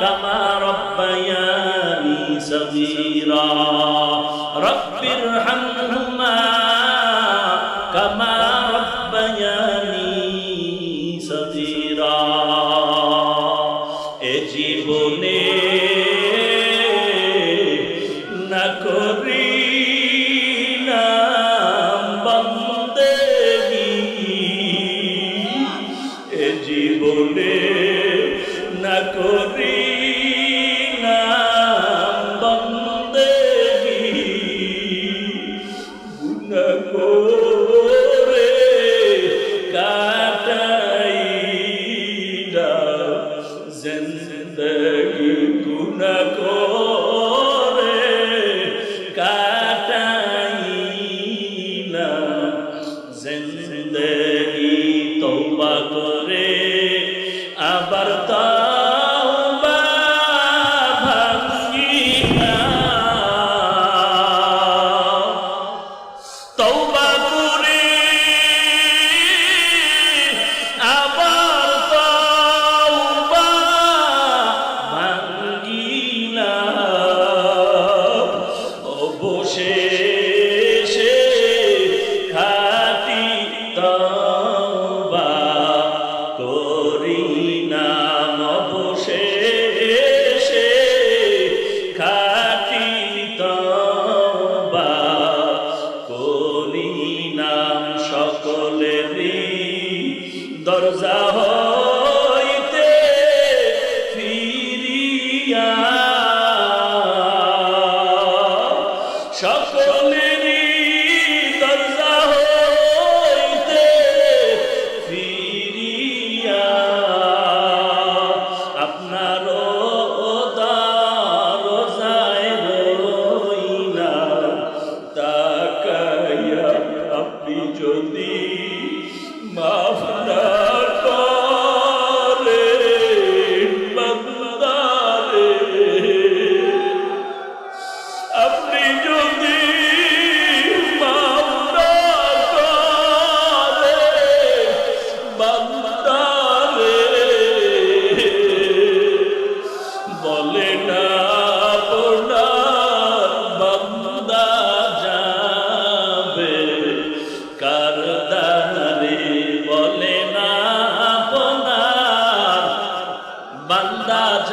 كما ربياني صغيرا رب ارحمهما كما ربياني صغيرا এ জীবনে না করি বন্দেগি এ জীবনে না করি করিলাম অবশেষে খাটি সকলেরই দরজা হইতে ফিরিয়া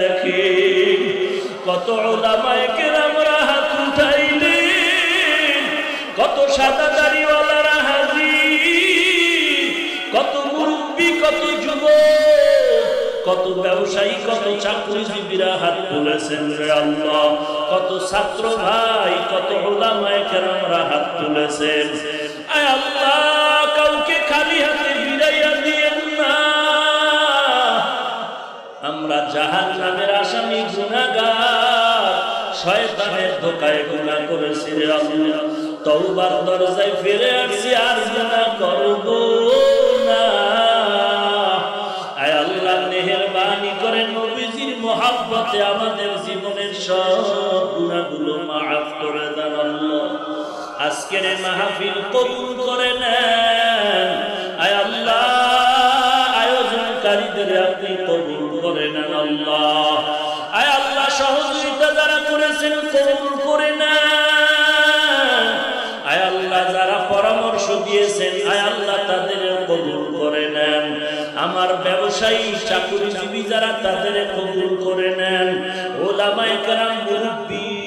দেখি, কত ওলামায়ে হাত উঠাইলেন কত সাদা দাড়িওয়ালারা হাজির, কত মুরব্বী, কত যুবক, কত ব্যবসায়ী, কত চাকরিজীবীরা হাত তুলেছেন রে আল্লাহ, কত ছাত্র ভাই, কত ওলামায়ে কেরামরা হাত তুলেছেন। জাহান নামের আসামি গুনাহগার। শয়তানের ধোকায় গুনাহ করেছি রে আল্লাহ তওবার দরজায় ফিরে আসছি, আর গুনাহ করব না। আয় আল্লাহ মেহেরবানি করে নবীজির মহাব্বতে আমাদের জীবনের সব গুণাগুলো মাফ করে দেন আল্লাহ। আজকের মাহফিল কবুল করে নেন। আয় আল্লাহ, আয়োজনকারীদের আপনি কবুল করে নেন আল্লাহ। আয় আল্লাহ, সহযোগিতা যারা করেছেন কবুল করে না। আয় আল্লাহ, যারা পরামর্শ দিয়েছেন, আয় আল্লাহ তাদের কবুল করে নেন। আমার ব্যবসায়ী, চাকরিজীবী যারা তাদের কবুল করে নেন। ওলামায় কেরাম, মুরব্বী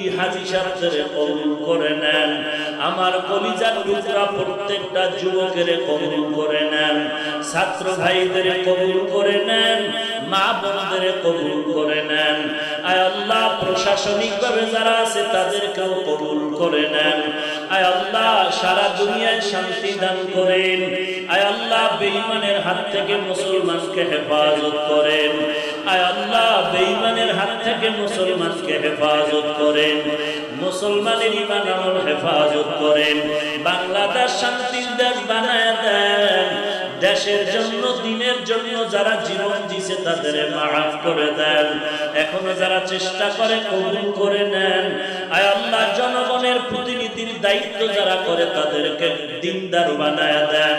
করে নেন। ছাত্র ভাইদের কবুল করে নেন। মা বোনদের কবুল করে নেন। যারা আছে তাদেরকেও কবুল করে নেন। সারা দুনিয়ায় শান্তি দান করেন। আয় আল্লাহ হাত থেকে মুসলমানকে হেফাজত করেন। আয় আল্লাহ হাত থেকে মুসলমানকে হেফাজত করেন। মুসলমানের ইমান আমল হেফাজত করেন। বাংলাদেশ শান্তির দেশ বানায় দেন। দেশের জন্য, দিনের জন্য যারা জীবন দিছে তাদের মাফ করে দেন। এখনও যারা চেষ্টা করে কবুল করে নেন। আয় আল্লাহ, জনগণের প্রতিনিধির দায়িত্ব যারা করে তাদেরকে দিনদার বানায় দেন।